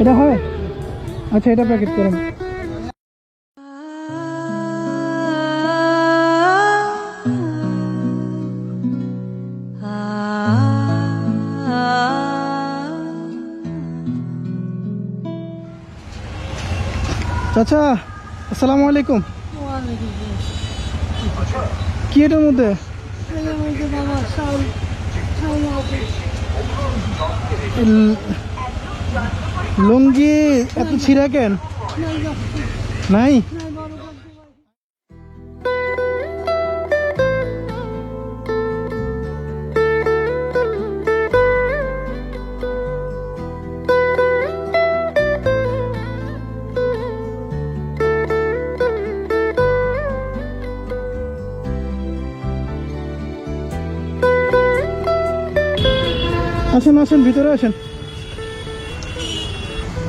এটা হয়? আচ্ছা এটা প্যাকেট করুন। চাচা আসসালামু আলাইকুম। কি এটার মধ্যে? লুঙ্গি এত ছিঁড়া কেন? নাই? আসেন আসেন ভিতরে আসেন।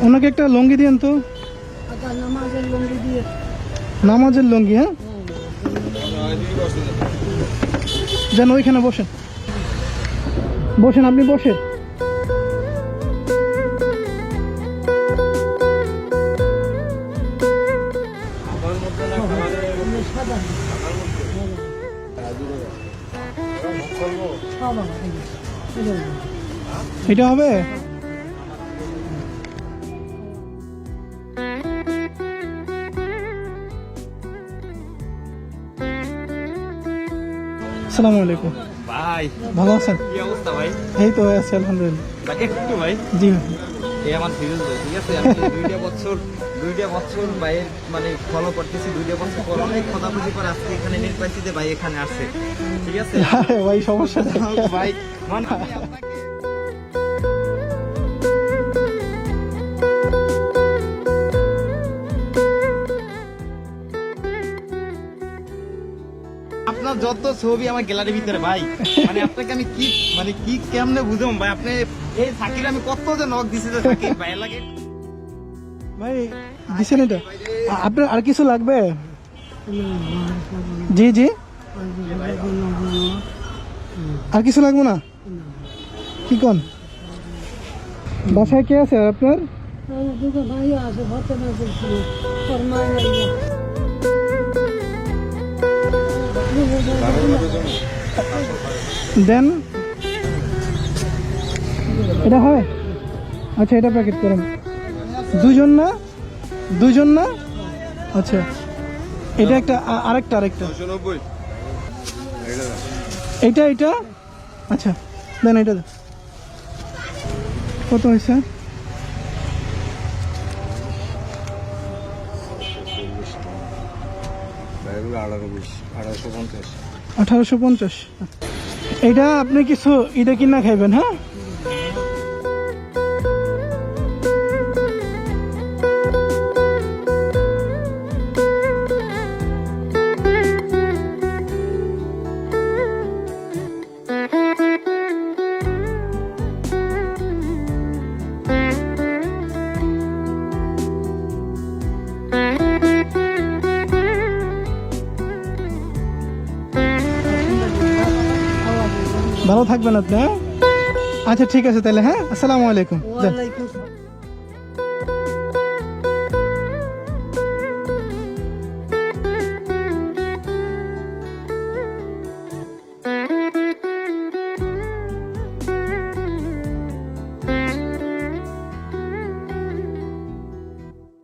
ওনাকে একটা লুঙ্গি দিয়েন তো। নামাজের লুঙ্গি হ্যাঁ? যেন ওইখানে বসেন। বসেন আপনি বসেন এটা হবে? আসসালামু আলাইকুম। ভাই ভালো আছেন? কি অবস্থা ভাই? এই তো আছি আলহামদুলিল্লাহ। একটু ভাই। জি। ভাই এই আমার ভাই ঠিক আছে? আমি দুইটা বছর দুইটা বছর ভাইয়ের মানে ফলো করতেছি দুইটা বছর পর অনেক খোঁজাখুঁজি করে আজকে এখানে নেট পাইছি যে ভাই এখানে আসছে। ঠিক আছে? ভাই সমস্যা ভাই মানে যত ছবি আমার গ্যালারির ভিতরে ভাই মানে আপনাকে আমি কি মানে কি কেমনে বুঝাম ভাই আপনি এই সাকির আমি কত যে নক দিছি যে সাকির ভাই লাগে ভাই দিছেন এটা? আপনার আর কিছু লাগবে? জি জি। আর কিছু লাগবে না? কি কোন? বাসায় কে আছে আপনার? দুটো ভাই আছে দেন। এটা হয়? আচ্ছা এটা প্যাকেট করুন। দুজন না? দুজন না? আচ্ছা। এটা একটা আরেকটা আরেকটা। এটা এটা? আচ্ছা দেন এটা। কত হয়েছে? আঠারোশো পঞ্চাশ। এটা আপনি কিছু এটা কিনা খাইবেন হ্যাঁ? ভালো থাকবেন আপনি হ্যাঁ? আচ্ছা ঠিক আছে তাহলে হ্যাঁ আসসালামু আলাইকুম যান। ওয়ালাইকুম